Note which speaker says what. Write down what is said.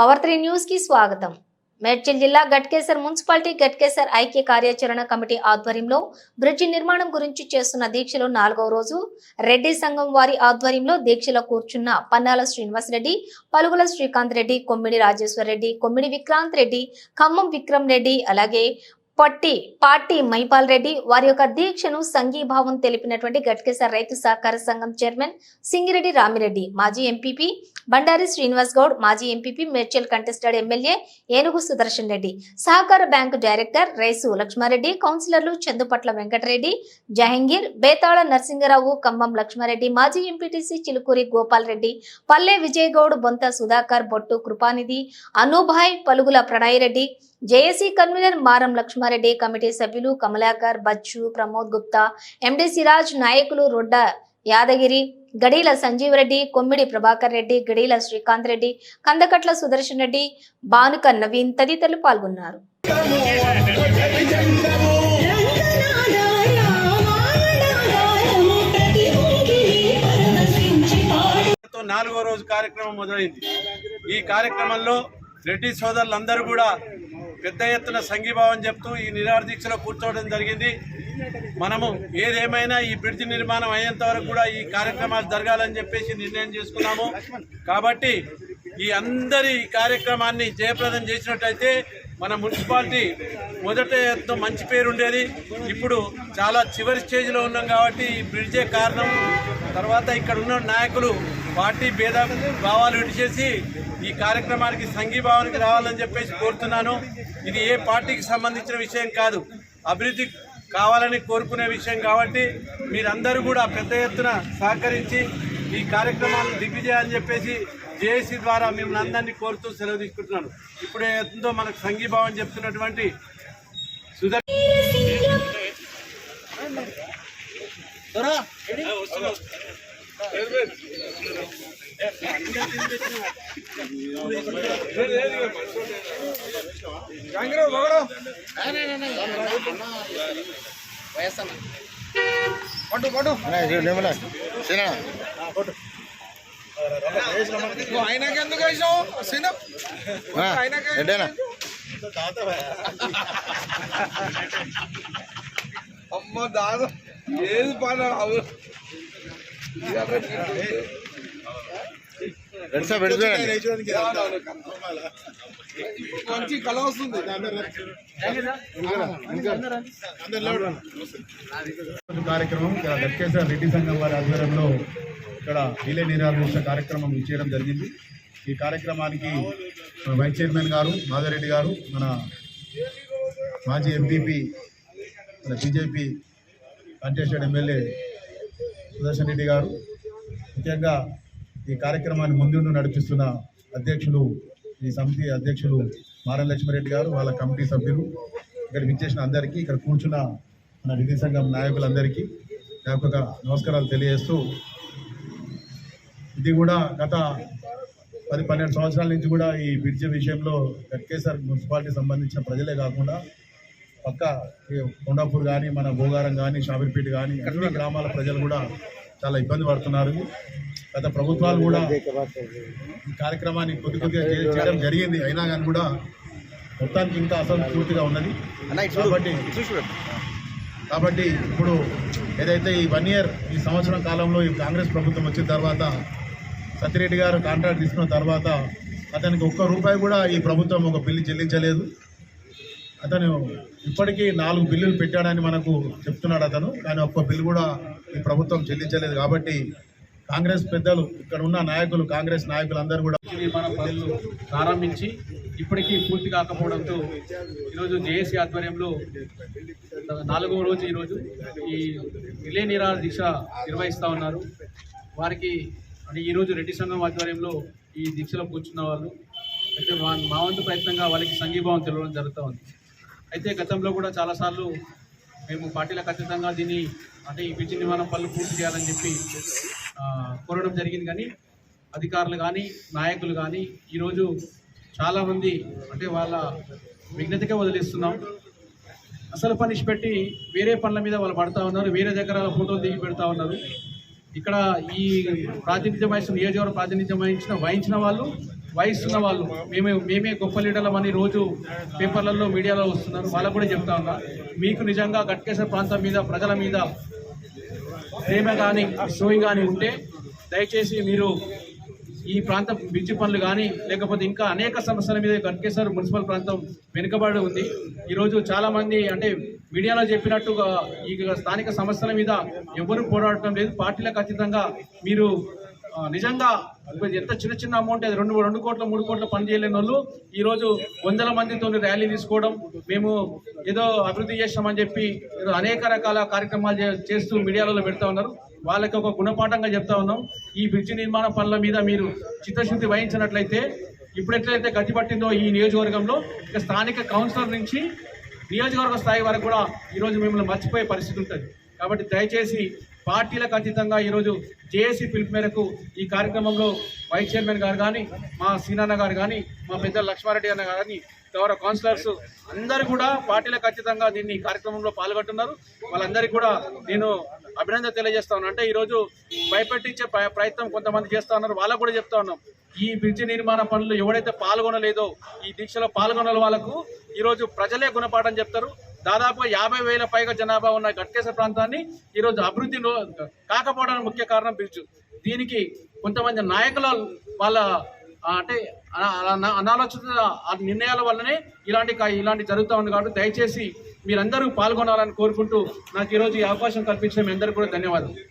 Speaker 1: Power three న్యూస్కి స్వాగతం. మేడ్చల్ జిల్లా గట్కేసర్ మున్సిపాలిటీ గట్కేసర్ ఐక్య కార్యాచరణ కమిటీ ఆధ్వర్యంలో బ్రిడ్జి నిర్మాణం గురించి చేస్తున్న దీక్షలో నాలుగవ రోజు రెడ్డి సంఘం వారి ఆధ్వర్యంలో దీక్షలో కూర్చున్న పన్నాల శ్రీనివాసరెడ్డి పలుగుల శ్రీకాంత్ రెడ్డి కొమ్మిడి రాజేశ్వర్ రెడ్డి కొమ్మిడి విక్రాంత్ రెడ్డి ఖమ్మం విక్రమ్ రెడ్డి అలాగే పట్టి పార్టీ మైపాల్ రెడ్డి వారి యొక్క దీక్షను సంఘీభావం తెలిపినటువంటి గట్కేసర్ రైతు సహకార సంఘం చైర్మన్ సింగిరెడ్డి రామిరెడ్డి మాజీ ఎంపీపీ బండారి శ్రీనివాస్ గౌడ్ మాజీ ఎంపీపీ మేడ్చల్ కంటెస్టెడ్ ఎమ్మెల్యే ఏనుగు సుదర్శన్ రెడ్డి సహకార బ్యాంకు డైరెక్టర్ రైసు లక్ష్మారెడ్డి కౌన్సిలర్లు చందుపట్ల వెంకటరెడ్డి జహంగీర్ బేతాళ నరసింగరావు ఖమ్మం లక్ష్మారెడ్డి మాజీ ఎంపీటీసీ చిలుకూరి గోపాల్ రెడ్డి పల్లె విజయగౌడ్ బొంత Sudhakar Bottu Krupanidhi అనుభాయ్ Palugula ప్రణయరెడ్డి JAC convener Maram Lakshma Reddy committee సభ్యులు కమలాకర్ బచ్చు ప్రమోద్ గుప్తా ఎండి సిరాజ్ నాయకులు రొడ్డ యాదగిరి గడీల సంజీవ్ రెడ్డి కొమ్మిడి ప్రభాకర్ రెడ్డి గడీల శ్రీకాంత్ రెడ్డి కందకట్ల సుదర్శన్ రెడ్డి బానుక నవీన్ తదితరులు పాల్గొన్నారు.
Speaker 2: నాలుగో రోజు కార్యక్రమం మొదలైంది. ఈ కార్యక్రమంలో రెడ్డి సోదరులందరూ కూడా పెద్ద ఎత్తున సంఘీభావం చెప్తూ ఈ నిరాహార దీక్షలో కూర్చోవడం జరిగింది. మనము ఏదేమైనా ఈ బ్రిడ్జ్ నిర్మాణం అయ్యేంత వరకు కూడా ఈ కార్యక్రమాలు జరగాలని చెప్పేసి నిర్ణయం చేసుకున్నాము. కాబట్టి ఈ అందరి కార్యక్రమాన్ని జయప్రదం చేసినట్టయితే మన మున్సిపాలిటీ మొదట ఎంతో మంచి పేరు ఉండేది. ఇప్పుడు చాలా చివరి స్టేజ్లో ఉన్నాం కాబట్టి ఈ బ్రిడ్జే కారణం. తర్వాత ఇక్కడ ఉన్న నాయకులు పార్టీ భేద భావాలు విడిచేసి ఈ కార్యక్రమానికి సంఘీభావానికి రావాలని చెప్పేసి కోరుతున్నాను. ఇది ఏ పార్టీకి సంబంధించిన విషయం కాదు. అభివృద్ధి కావాలని కోరుకునే విషయం కాబట్టి మీరందరూ కూడా పెద్ద ఎత్తున సహకరించి ఈ కార్యక్రమాలను దిగ్విజయాలని చెప్పేసి జేఏసీ ద్వారా మిమ్మల్ని అందరినీ కోరుతూ సెలవు తీసుకుంటున్నాను. ఇప్పుడు ఎంతో మనకు సంఘీభావం చెప్తున్నటువంటి సుధర్
Speaker 3: ఆయనకెందుకు అమ్మ దాదా ఏది పని అవు
Speaker 4: పెడసా పెడిపోయాడు
Speaker 3: మంచి కళ వస్తుంది.
Speaker 5: కార్యక్రమం రెడ్డి సంఘం వారి ఆధ్వర్యంలో ఇక్కడ రిలే నీరాభిష కార్యక్రమం చేయడం జరిగింది. ఈ కార్యక్రమానికి మన వైస్ చైర్మన్ గారు మాధవరెడ్డి గారు మన మాజీ ఎంపీపీ మన BJP contested MLA Sudarshan Reddy garu. ముఖ్యంగా ఈ కార్యక్రమాన్ని ముందుండి నడిపిస్తున్న అధ్యక్షులు ఈ సమితి అధ్యక్షులు మారం లక్ష్మారెడ్డి గారు వాళ్ళ కమిటీ సభ్యులు ఇక్కడ విచ్చేసిన అందరికీ ఇక్కడ కూర్చున్న మన విధి సంఘం నాయకులందరికీ జ్ఞాపక నమస్కారాలు తెలియజేస్తూ ఇది కూడా గత పది పన్నెండు సంవత్సరాల నుంచి కూడా ఈ బ్రిడ్జి విషయంలో గట్కేసర్ మున్సిపాలిటీ సంబంధించిన ప్రజలే కాకుండా పక్క కొండాపూర్ కానీ మన భోగారం కానీ షాబీర్పేట కానీ అన్ని గ్రామాల ప్రజలు కూడా చాలా ఇబ్బంది పడుతున్నారు. గత ప్రభుత్వాలు కూడా ఈ కార్యక్రమాన్ని కొద్ది కొద్దిగా చేయడం జరిగింది. అయినా కానీ కూడా మొత్తానికి ఇంకా అసంపూర్తిగా ఉన్నది. కాబట్టి కాబట్టి ఇప్పుడు ఏదైతే ఈ వన్ ఇయర్ ఈ సంవత్సరం కాలంలో ఈ కాంగ్రెస్ ప్రభుత్వం వచ్చిన తర్వాత సత్యరెడ్డి గారు కాంట్రాక్ట్ తీసుకున్న తర్వాత అతనికి ఒక్క రూపాయి కూడా ఈ ప్రభుత్వం ఒక బిల్లు చెల్లించలేదు. అతను ఇప్పటికీ నాలుగు బిల్లులు పెట్టాడని మనకు చెప్తున్నాడు అతను. కానీ ఒక్క బిల్లు కూడా ఈ ప్రభుత్వం చెల్లించలేదు కాబట్టి కాంగ్రెస్ పెద్దలు ఇక్కడ ఉన్న నాయకులు కాంగ్రెస్ నాయకులందరూ కూడా
Speaker 6: నిర్మాణ పనులు ప్రారంభించి ఇప్పటికీ పూర్తి కాకపోవడంతో ఈరోజు జేఏసీ ఆధ్వర్యంలో నాలుగవ రోజు ఈరోజు ఈ రిలే నిరాహార దీక్ష నిర్వహిస్తూ ఉన్నారు. వారికి అంటే ఈరోజు రెడ్డి సంఘం ఆధ్వర్యంలో ఈ దీక్షలో కూర్చున్న వాళ్ళు అయితే మా వంతు ప్రయత్నంగా వాళ్ళకి సంఘీభావం తెలవడం జరుగుతూ ఉంది. అయితే గతంలో కూడా చాలాసార్లు మేము పార్టీలకు ఖచ్చితంగా దీన్ని అంటే ఈ విద్య నిర్మాణం పనులు పూర్తి చేయాలని చెప్పి కోరడం జరిగింది కానీ అధికారులు కానీ నాయకులు కానీ ఈరోజు చాలామంది అంటే వాళ్ళ విఘ్నతకే వదిలేస్తున్నాం. అసలు పనిష్ పెట్టి వేరే పనుల మీద వాళ్ళు పడతా ఉన్నారు వేరే దగ్గర ఫోటోలు దిగి పెడతా ఉన్నారు. ఇక్కడ ఈ ప్రాతినిధ్యం వహించిన నియోజకవర్గ ప్రాతినిధ్యం వహించిన వహించిన వాళ్ళు వహిస్తున్న వాళ్ళు మేమే మేమే గొప్ప లీడర్లమని రోజు పేపర్లలో మీడియాలో వస్తున్నారు. వాళ్ళకు కూడా చెప్తా ఉన్నా. మీకు నిజంగా గట్కేశ్వర ప్రాంతం మీద ప్రజల మీద ప్రేమ కానీ సోయి కానీ ఉంటే దయచేసి మీరు ఈ ప్రాంతం బ్రిడ్జి పనులు కానీ లేకపోతే ఇంకా అనేక సమస్యల మీద గట్కేశ్వర్ మున్సిపల్ ప్రాంతం వెనుకబడి ఉంది. ఈరోజు చాలామంది అంటే మీడియాలో చెప్పినట్టుగా ఈ స్థానిక సమస్యల మీద ఎవరు పోరాడటం లేదు. పార్టీలకు అతీతంగా మీరు నిజంగా ఎంత చిన్న చిన్న అమౌంట్ అది రెండు రెండు కోట్ల మూడు కోట్ల పని చేయలేని వాళ్ళు ఈరోజు వందల మందితో ర్యాలీ తీసుకోవడం మేము ఏదో అభివృద్ధి చేస్తామని చెప్పి ఏదో అనేక రకాల కార్యక్రమాలు చేస్తూ మీడియాలలో పెడతా ఉన్నారు. వాళ్ళకి ఒక గుణపాఠంగా చెప్తా ఉన్నాం. ఈ బ్రిడ్జి నిర్మాణ పనుల మీద మీరు చిత్తశుద్ధి వహించినట్లయితే ఇప్పుడు ఎట్లయితే గట్టి పట్టిందో ఈ నియోజకవర్గంలో ఇక స్థానిక కౌన్సిలర్ నుంచి నియోజకవర్గ స్థాయి వరకు కూడా ఈరోజు మిమ్మల్ని మర్చిపోయే పరిస్థితి ఉంటుంది. కాబట్టి దయచేసి పార్టీలకు అతీతంగా ఈరోజు జేఏసీ పిలుపు మేరకు ఈ కార్యక్రమంలో వైస్ చైర్మన్ గారు కానీ మా సీనన్న గారు కానీ మా పెద్ద లక్ష్మారెడ్డి అన్న గారు కానీ గౌరవ కౌన్సిలర్స్ అందరూ కూడా పార్టీలు ఖచ్చితంగా దీన్ని కార్యక్రమంలో పాల్గొంటున్నారు. వాళ్ళందరికీ కూడా నేను అభినందన తెలియజేస్తా ఉన్నాను. అంటే ఈరోజు భయపెట్టించే ప్ర- ప్రయత్నం కొంతమంది చేస్తా ఉన్నారు. వాళ్ళకు కూడా చెప్తా ఉన్నాం. ఈ బ్రిడ్జి నిర్మాణ పనులు ఎవడైతే పాల్గొనలేదో ఈ దీక్షలో పాల్గొన వాళ్ళకు ఈరోజు ప్రజలే గుణపాఠం చెప్తారు. దాదాపు యాభై వేల పైగా జనాభా ఉన్న గట్కేశ్వర ప్రాంతాన్ని ఈరోజు అభివృద్ధిలో కాకపోవడానికి ముఖ్య కారణం బ్రిడ్జ్. దీనికి కొంతమంది నాయకుల వాళ్ళ అంటే అనాలోచిత నిర్ణయాల వల్లనే ఇలాంటి కా- ఇలాంటి జరుగుతూ ఉంది కాబట్టి దయచేసి మీరందరూ పాల్గొనాలని కోరుకుంటూ నాకు ఈరోజు ఈ అవకాశం కల్పించిన మీ అందరికీ కూడా ధన్యవాదాలు.